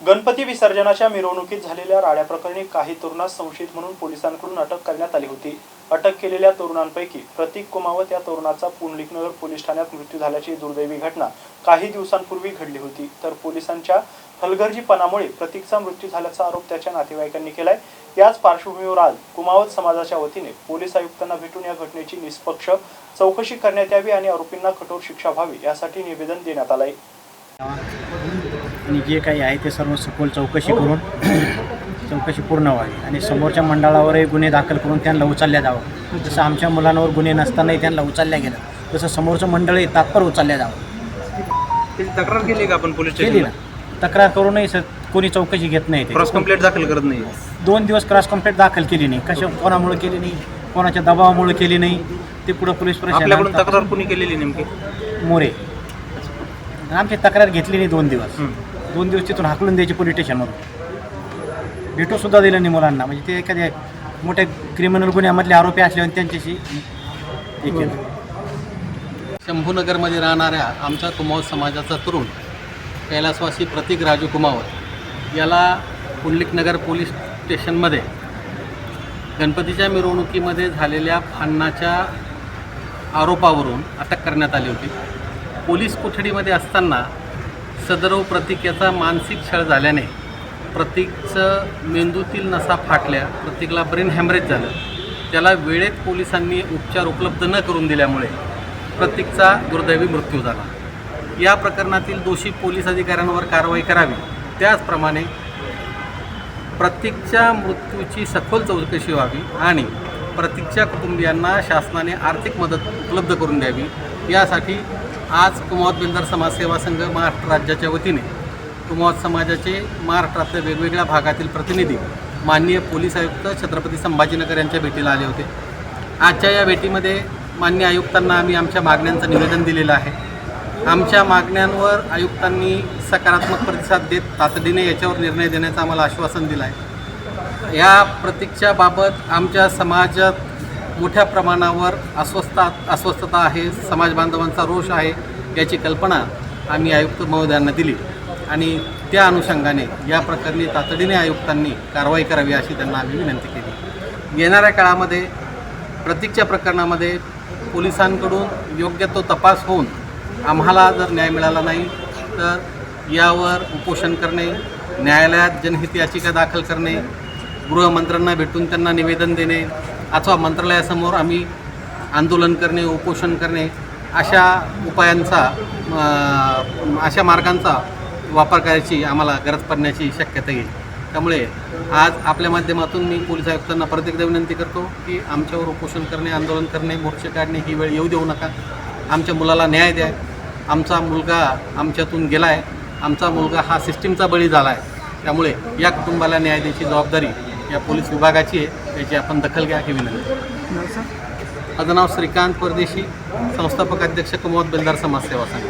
गणपती विसर्जनाच्या मिरवणुकीत झालेल्या राड्या प्रकरणी काही तरुणास संशयित म्हणून पोलिसांकडून अटक करण्यात आली होती. अटक केलेल्या तरुणांपैकी प्रतीक कुमावत या तरुणाचा पुंडलिकनगर पोलीस ठाण्यात मृत्यू झाल्याची दुर्दैवी घटना काही दिवसांपूर्वी घडली होती. तर पोलिसांच्या हलगर्जीपणामुळे प्रतीकचा मृत्यू झाल्याचा आरोप त्याच्या नातेवाईकांनी केलाय. याच पार्श्वभूमीवर आज कुमावत समाजाच्या वतीने पोलीस आयुक्तांना भेटून या घटनेची निष्पक्ष चौकशी करण्यात यावी आणि आरोपींना कठोर शिक्षा व्हावी यासाठी निवेदन देण्यात आलंय. आणि जे काही आहे ते सर्व सखोल चौकशी करून चौकशी पूर्ण व्हावी. आणि समोरच्या मंडळावरही गुन्हे दाखल करून त्यांना उचलल्या जावं. जसं आमच्या मुलांवर गुन्हे नसतानाही त्यांना उचलल्या गेलं तसं समोरचं मंडळही तात्पर उचलल्या जावं. तक्रार केली का आपण पोलीस केली ना. तक्रार करूनही सर कोणी चौकशी घेत नाही. क्रॉस कंप्लेंट दाखल करत नाही. दोन दिवस क्रॉस कंप्लेंट दाखल केली नाही. कशा कोणामुळे केली नाही कोणाच्या दबावामुळे केली नाही ते पुढं पोलीस प्रशासन तक्रार कोणी केलेली नेमकी? मोरे. आमची तक्रार घेतली नाही दोन दिवस. हं. दोन दिवस तिथून हाकलून द्यायची पोलीस स्टेशनमधून भेटूसुद्धा दिलं नाही मुलांना. म्हणजे ते एखाद्या मोठ्या क्रिमिनल गुन्ह्यामधले आरोपी असल्यावर त्यांच्याशी हे केलं. शंभूनगरमध्ये राहणाऱ्या आमच्या कुमावत समाजाचा तरुण कैलासवासी प्रतीक राजू कुमावत याला पुंडलिकनगर पोलीस स्टेशनमध्ये गणपतीच्या मिरवणुकीमध्ये झालेल्या फान्नाच्या आरोपावरून अटक करण्यात आली होती. पोलीस कोठडीमध्ये असताना सदरव प्रतिकेचा मानसिक छळ झाल्याने प्रतीकचं मेंदूतील नसा फाटल्या प्रतीकला ब्रेन हॅमरेज झालं. त्याला वेळेत पोलिसांनी उपचार उपलब्ध न करून दिल्यामुळे प्रतीकचा दुर्दैवी मृत्यू झाला. या प्रकरणातील दोषी पोलीस अधिकाऱ्यांवर कारवाई करावी. त्याचप्रमाणे प्रत्येकच्या मृत्यूची सखोल चौकशी व्हावी आणि प्रत्येकच्या कुटुंबियांना शासनाने आर्थिक मदत उपलब्ध करून द्यावी यासाठी आज कुमावत बिंदर समाजसेवा संघ महाराष्ट्र राज्याच्या वतीने कुमावत समाजाचे महाराष्ट्रातल्या वेगवेगळ्या भागातील प्रतिनिधी माननीय पोलीस आयुक्त छत्रपती संभाजीनगर यांच्या भेटीला आले होते. आजच्या या भेटीमध्ये मान्य आयुक्तांना आम्ही आमच्या मागण्यांचं निवेदन दिलेलं आहे. आमच्या मागण्यांवर आयुक्तांनी सकारात्मक प्रतिसाद देत तातडीने याच्यावर निर्णय देण्याचं आम्हाला आश्वासन दिलं आहे. या प्रतीक्षाबाबत आमच्या समाजात मोठ्या प्रमाणावर अस्वस्थता अस्वस्थता आहे समाज बांधवांचा रोष आहे याची कल्पना आम्ही आयुक्त महोदयांना दिली. आणि त्या अनुषंगाने या प्रकरणी तातडीने आयुक्तांनी कारवाई करावी अशी त्यांना आम्ही विनंती केली. येणाऱ्या काळामध्ये प्रतीकच्या प्रकरणामध्ये पोलिसांकडून योग्य तो तपास होऊन आम्हाला जर न्याय मिळाला नाही तर यावर उपोषण करणे न्यायालयात जनहित याचिका दाखल करणे गृहमंत्र्यांना भेटून त्यांना निवेदन देणे अथवा मंत्रालयासमोर आम्ही आंदोलन करणे उपोषण करणे अशा उपायांचा अशा मार्गांचा वापर करायची आम्हाला गरज पडण्याची शक्यता येईल त्यामुळे आज आपल्या माध्यमातून मी पोलीस आयुक्तांना परत एकदा विनंती करतो की आमच्यावर उपोषण करणे आंदोलन करणे मोर्चे काढणे ही वेळ येऊ देऊ नका. आमच्या मुलाला न्याय द्या. आमचा मुलगा आमच्यातून गेला आहे आमचा मुलगा हा सिस्टीमचा बळी झाला आहे त्यामुळे या कुटुंबाला न्याय द्यायची जबाबदारी या पोलीस विभागाची आहे. याची आपण दखल घ्या ही विनंती. माझं नाव श्रीकांत परदेशी संस्थापक अध्यक्ष कुमोद बेलदार समाजसेवा संघ.